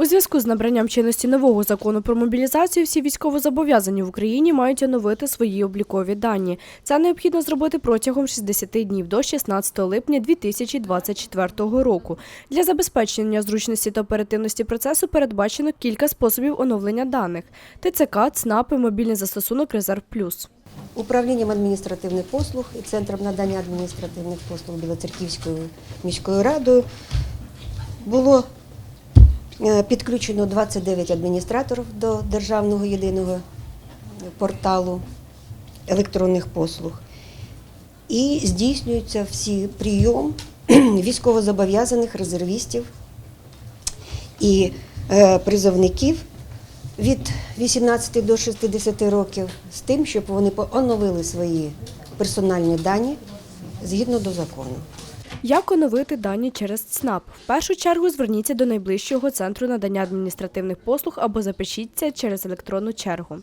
У зв'язку з набранням чинності нового закону про мобілізацію всі військовозобов'язані в Україні мають оновити свої облікові дані. Це необхідно зробити протягом 60 днів до 16 липня 2024 року. Для забезпечення зручності та оперативності процесу передбачено кілька способів оновлення даних: ТЦК, ЦНАП і мобільний застосунок Резерв Плюс. Управлінням адміністративних послуг і Центром надання адміністративних послуг Білоцерківською міською радою було підключено 29 адміністраторів до Державного єдиного порталу електронних послуг. І здійснюється всі прийом військовозобов'язаних резервістів і е, призовників від 18 до 60 років з тим, щоб вони оновили свої персональні дані згідно до закону. Як оновити дані через ЦНАП? В першу чергу зверніться до найближчого центру надання адміністративних послуг або запишіться через електронну чергу.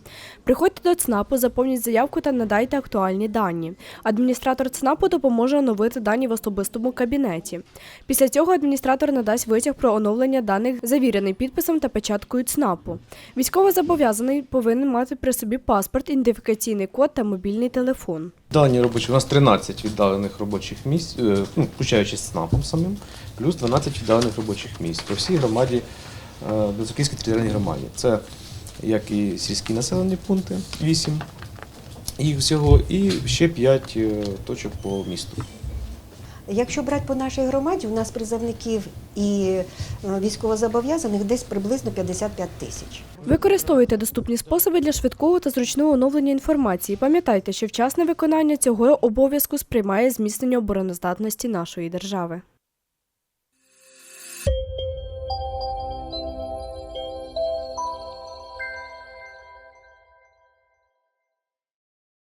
Приходьте до ЦНАПу, заповніть заявку та надайте актуальні дані. Адміністратор ЦНАПу допоможе оновити дані в особистому кабінеті. Після цього адміністратор надасть витяг про оновлення даних, завірений підписом та печаткою ЦНАПу. Військовозобов'язаний повинен мати при собі паспорт, ідентифікаційний код та мобільний телефон. Дані робочі, у нас 13 віддалених робочих місць, е, ну, включаючи з СНАПом самим, плюс 12 віддалених робочих місць по всій громаді, е, територіальній громаді. Це як і сільські населені пункти, 8 їх всього, і ще 5 точок по місту. Якщо брати по нашій громаді, у нас призовників і е, військовозобов'язаних десь приблизно 55 тисяч. Використовуйте доступні способи для швидкого та зручного оновлення інформації. Пам'ятайте, що вчасне виконання цього обов'язку сприймає зміцнення обороноздатності нашої держави.